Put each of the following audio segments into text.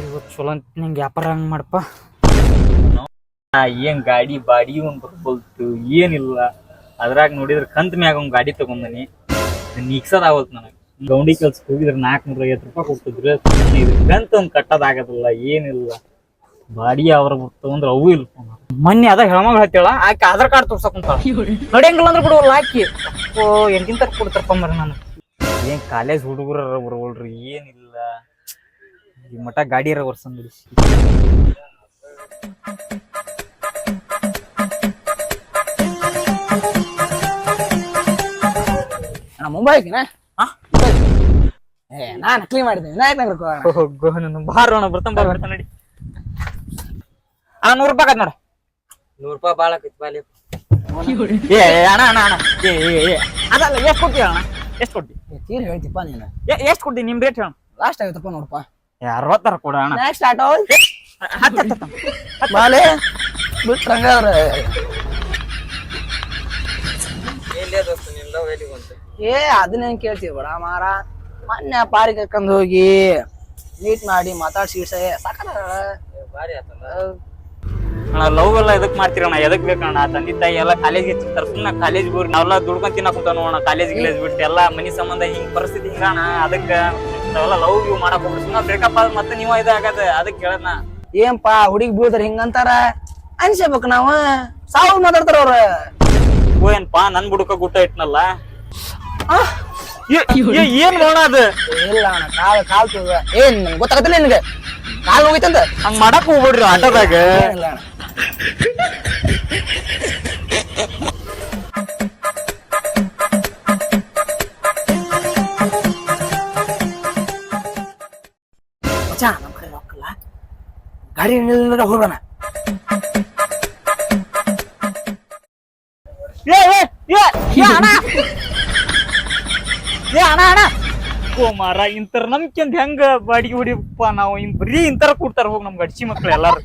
ಇವತ್ತು ಚಲೋ ಅಂತ ನಿಂಗೆ ವ್ಯಾಪಾರ ಹಂಗೆ ಮಾಡಪ್ಪ. ಏನ್ ಗಾಡಿ ಬಾಡಿ ಒಂದ್ ಬರ್ಕೊಲ್ತು ಏನಿಲ್ಲ. ಅದ್ರಾಗ ನೋಡಿದ್ರ ಕಂತ ಮ್ಯಾಗ ಒಂದ್ ಗಾಡಿ ತಗೊಂಡನಿ. ನೀಗ್ಸೋದಾವಲ್ತು ನನಗೆ. ಗೌಂಡಿ ಕೆಲ್ಸಕ್ಕೆ ಹೋಗಿದ್ರೆ ನಾಲ್ಕುನೂರ ಐವತ್ತು ರೂಪಾಯಿ ಕೊಡ್ತಿದ್ರೆ. ಕಂತ ಒಂದ್ ಕಟ್ಟೋದಾಗದಿಲ್ಲ ಏನಿಲ್ಲ. ಬಾಡಿ ಅವ್ರ ತಗೊಂಡ್ರೆ ಅವು ಇಲ್ಲ ಮೊನ್ನೆ ಅದ ಹೆಣ್ಮಗ್ ಹೇಳ್ತೇಳ ಆಕೆ ಆಧಾರ್ ಕಾರ್ಡ್ ತೋರ್ಸಕ್ ಕುಂತಾಳ. ನಡಿಯಂಗಿಲ್ಲ ಅಂದ್ರೆ ಬಿಡುವಲ್ಲ ಆಕಿ ಓ ಎಂಟಿನ ತರ ಕೊಡ್ತಾರಪ್ಪ ಮರ ನಾನು. ಏನ್ ಕಾಲೇಜ್ ಹುಡುಗರ ಬರವಲ್ರಿ, ಏನಿಲ್ಲ. ಈ ಮಠ ಗಾಡಿ ವರ್ಷ ಬಿಡಿ ಅಣ್ಣ ಮುಂಬೈ ಹಾಕಿನ ಏ ನಾನು ಕ್ಲೀನ್ ಮಾಡಿದೆ ವಿನಾಯಕ್ ನಗರಕ್ಕೆ ನನ್ನ ಬಾರೋಣ ಬರ್ತಾನ ಬಾರ್ ಬರ್ತಾನ ನಡಿ. ಅಣ್ಣ ನೂರು ರೂಪಾಯಿ ಆಕತ್ ನೋಡ. ನೂರ್ ರೂಪಾಯಿ ಬಾಳ ಆಕೈತಿ ಬಾಲಿ ಏ ಏ, ಅಣ್ಣ ಅಣ್ಣ ಅಣ್ಣ. ಏ ಏ ಏ. ಅದಲ್ಲ ಎಷ್ಟು ಕೊಡ್ತೀಯ ಅಣ್ಣ? ಎಷ್ಟು ಕೊಡ್ತಿ? ತೀರ್ ಹೇಳ್ತಿಪ್ಪ ನೀನು. ಎಷ್ಟು ಕೊಡ್ತಿ? ನಿಮ್ ರೇಟ್ ಹೇಳ ಲಾಸ್ಟ್ ಆಗತ್ತಪ್ಪ ನೋಡಪ್ಪ ಅರವತ್ತರ ಕೊಡ ಅಣ್ಣ. ನೆಕ್ಸ್ಟ್ ಆಟೋ ಬಿಟ್ರಂಗ ಏ ಅದನ್ನೇನ್ ಕೇಳ್ತೀವಿ ಬಡ ಮಾರ? ಮೊನ್ನೆ ಪಾರಿ ಕರ್ಕೊಂಡು ಹೋಗಿ ಮೀಟ್ ಮಾಡಿ ಮಾತಾಡ್ಸಿ ಸಾಕಲ್ಲ. ಅಣ್ಣ ಲವ್ ಎಲ್ಲ ಎದಕ್ ಮಾಡ್ತೀರಣ್ಣ ಎದಕ್ ಬೇಕಣ್ಣ ತಂದೆ ತಾಯಿ ಎಲ್ಲ ಕಾಲೇಜ್ ಹಚ್ಚಿರ್ತಾರ. ಸುಮ್ಮನೆ ಕಾಲೇಜ್ ಹೋಗಿ ನಾವೆಲ್ಲ ದುಡ್ಕೊಂಡ್ ತಿನ್ನಕ್ ಕೂತ ನೋಡೋಣ ಕಾಲೇಜ್ ಗಿಲೇಜ್ ಬಿಟ್ಟು ಎಲ್ಲ ಮನಿ ಸಂಬಂಧ ಹಿಂಗ್ ಪರಿಸ್ಥಿತಿ ಹಿಂಗಣ್ಣ ಅದಕ್ಕ ನಾವೆಲ್ಲ ಲವ್ ಗಿವ್ ಮಾಡಕ್ ಹೋಗ್ಬಿಟ್ಟು ಸುಮ್ಮನೆ ಬ್ರೇಕಪ್ ಆದ್ ಮತ್ತೆ ನೀವ ಇದಾಗದ ಅದಕ್ಕೆ ಕೇಳದ್ನ. ಏನ್ಪಾ ಹುಡುಗಿ ಬೀಳ್ತಾರ ಹಿಂಗಂತಾರ ಅನ್ಸಬೇಕು ನಾವು. ಸಾವು ಮಾತಾಡ್ತಾರ ಅವ್ರ. ಓ ಏನ್ಪಾ ನನ್ ಬುಡಕ ಗುಟ್ಟ ಇಟ್ನಲ್ಲ? ಏ- ಏ- ಏನ್ ನೋಡ ಅದು? ಇಲ್ಲ ಅಣ್ಣ ಕಾಲ್ ಕಾಲ್ ತುಳ್ದ ಏನ್ ನಂಗ್ ಗೊತ್ತಾಗತ್ತಿಲ್ಲ ನಿನಗೆ? ಕಾಲ್ ಹೋಗಿತ್ತಂತ ಹಂಗ್ ಮಾಡಕ್ ಹೋಗ್ಬಿಡ್ರಿ ಆಟೋದಾಗ. ಏನಿಲ್ಲ ಅಣ್ಣ. ಗಾಡಿ ನಿಲ್ಲ ಹೋಗೋಣ ಏ ಏ ಏ ಏ ಅಣ್ಣ. ಏ ಅಣ್ಣ ಅಣ್ಣ. ಓ ಮಾರ ಇಂತರ ನಮ್ಕಿಂದ ಹೆಂಗ ಬಾಡಿಗೆ ಹೊಡಿಯಪ್ಪ ನಾವು? ಇನ್ ಬರೀ ಇಂತರ ಕೊಡ್ತಾರ ಹೋಗಿ ನಮ್ಗೆ ಅಡ್ಚಿ ಮಕ್ಳು ಎಲ್ಲಾರು.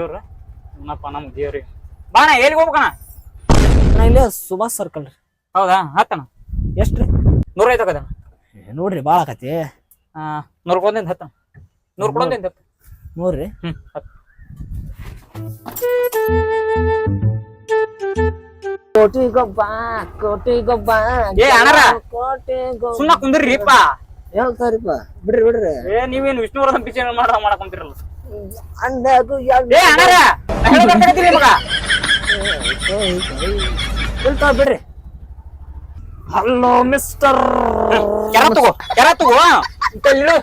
ದೇವ್ರ? ಏನಪ್ಪ ನಮ್ ದೇವ್ರಿ ಬಾಣ ಎಲ್ಲಿಗೆ ಹೋಗ್ಬೇಕಣ್ಣ? ನಾ ಇಲ್ಲೇ ಸುಭಾಷ್ ಸರ್ಕಲ್ ರೀ ಹೌದಾ? ಹತ್ತಣ ಎಷ್ಟ್ರಿ ನೂರ ಐದು ಹೋಗದಣ್ಣ ಏ, ನೋಡ್ರಿ ಭಾಳ ಆಕತಿ. ಆ ನೂರು ಕೊಡೋದಿಂದ ಹತ್ತ ನೂರು ಕೊಡೋದಿಂದ ಹತ್ತು ನೋಡ್ರಿ ಹ್ಮ್ ಹತ್ತು. ಕೋಟಿ ಗೊಬ್ಬ ಕೋಟಿ ಗೊಬ್ಬ ಏ, ಅಣ್ಣಾರ. ಕೋಟಿ ಗೊಬ್ಬ. ಸುಮ್ಮನೆ ಕುಂದ್ರಿಪ್ಪ ಹೇಳ್ತಾರಿಪ್ಪ ಬಿಡ್ರಿ ಬಿಡ್ರಿ. ಏ ನೀವೇನು ವಿಷ್ಣುವರ್ಧನ್ ಪಿಚರ್ ಮಾಡ ಮಾಡಕೊಂತಿರಲ್ಲ ಅಂದಾಗು ಬಿಡ್ರಿ. ಹಲೋ ಮಿಸ್ಟರ್ ಕೆರ ತಗೋ ಕೆರ ತಗೋ. ಇಡು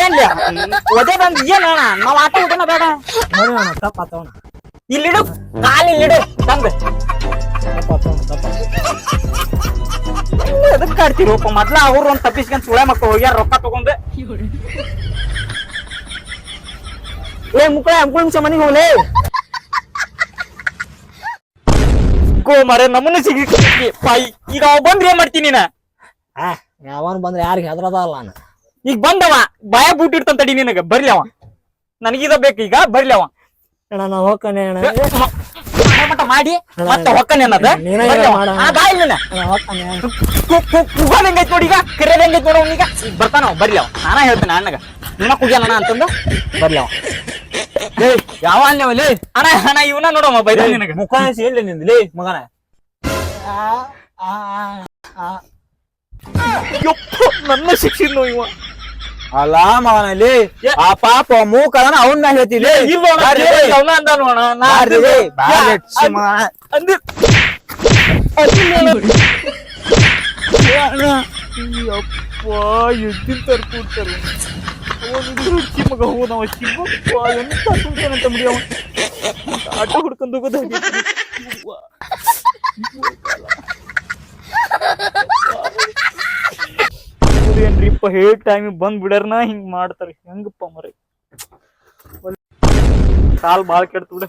ಏನ್ ಒದೆ ಬಂದ್ ಏನ ಅಣ್ಣ? ನಾವ್ ಆಟ ಬೇಡ. ಆತವಣ ಇಲ್ಲಿಡು ಕಾಲಿ ಇಲ್ಲಿಡು ತಂದ್ ಎದಕ್ ಮೊದ್ಲ ಅವ್ರು ಒಂದ್ ತಪ್ಪಿಸ್ಕೊಂಡ್ ಸುಳೆ ಮಕ್ಕಳು ಹೋಗ್ಯಾರ ರೊಕ್ಕ ತಗೊಂಡ್. ಏ ಮುಕ್ಕಳ ಮನಿ ಮನೆಗೆ ಹೋಗ್ಲೇ ಗೋ ಮರೆ ನಮ್ಮನ್ನ ಸಿಗಿ ಈಗ ಅವ್ ಬಂದ್ರೆ ಏನ್ ಮಾಡ್ತೀನಿ ನೀನ? ಆ ಯಾವನ್ ಬಂದ್ರೆ ಯಾರಿಗೆ ಹೆದರದ ನಾನು. ಈಗ ಬಂದವ ಬಾಯ ಬೂಟ್ ಇಡ್ತಾನ ತಡಿ ನಿನಗ ಬರ್ಲಿ ಅವ. ನನಗೀದ ಬೇಕು ಈಗ ಬರ್ಲಿ ಅವ. ಅಣ್ಣ ನಾ ಹೋಗ್ತಾನೆ ಅಣ್ಣ. ಮಟ್ಟ ಮಾಡಿ ಮತ್ತೆ ಹೊಕ್ಕನೆ ಅನ್ನದ. ಆ, ಬಾಯ್ ನೀನ. ಅಣ್ಣ ಹೋಗ್ತಾನೆ ಕುಗಾಲ್ ಹೆಂಗೈತ್ ನೋಡಿ ಈಗ ಕರೆಯಲ್ ಹೆಂಗೈತ್ ನೋಡ ಈಗ ಬರ್ತಾನ ಅವ ಬರ್ಲಿ ಅವ. ನಾನ ಹೇಳ್ತೇನೆ ಅಣ್ಣಗ. ನಿನ್ನ ಕುಗ್ಯಾನ ಅಂತಂದು. ಬರ್ಲಿ ಅವ. ಲೇ ಯಾವ ಅಲ್ಲವ ಲೇ ಅಣ್ಣ ಅಣ್ಣ ಇವನ ನೋಡಮ್ಮ ಬೈದ ನಿನಗ. ಮುಖ ಎಲ್ಲಿ ನಿಂದ. ಲೇ ಮಗನ. ನನ್ನ ಶಿಕ್ಷಣ ಇವ. ಅಲ್ಲ ಮಗನ ಲೇ. ಆ ಪಾಪ ಮೂಕ ಅವನ್ ಮ್ಯಾಲ ಹೇಳ್ತಿ ಲೇ. ಇಲ್ಲ ಅಣ್ಣ, ಬಾರಿ ದೇವ್ರಿಗೆ ಲೇ. ಅವ್ನ ಅಂದ್- ಮಗನ. ಅಣ್ಣ, ಯಪ್ಪ, ಎದ್ದಿನ್ ತರ ಕೂಡ್ತಾರೆ ನಾವು ಚಿಮ್ಮಪ್ಪ ಎಂತ ಕುಂತಾನಂತ ಅವ ಆಟ ಹುಡ್ಕೊಂಡು ಹೋಗೋದಾಗಿ ಏನ್ರಿಪ್ಪ ಹೇಳಿ ಟೈಮಿಗೆ ಬಂದ್ ಬಿಡರ್ನ ಹಿಂಗ್ ಮಾಡ್ತಾರೆ ಹೆಂಗಪ್ಪ ಮರಿ ಕಾಲ್ ಬಾಳ್ ಕೆಡ್ತು ಬಿಡ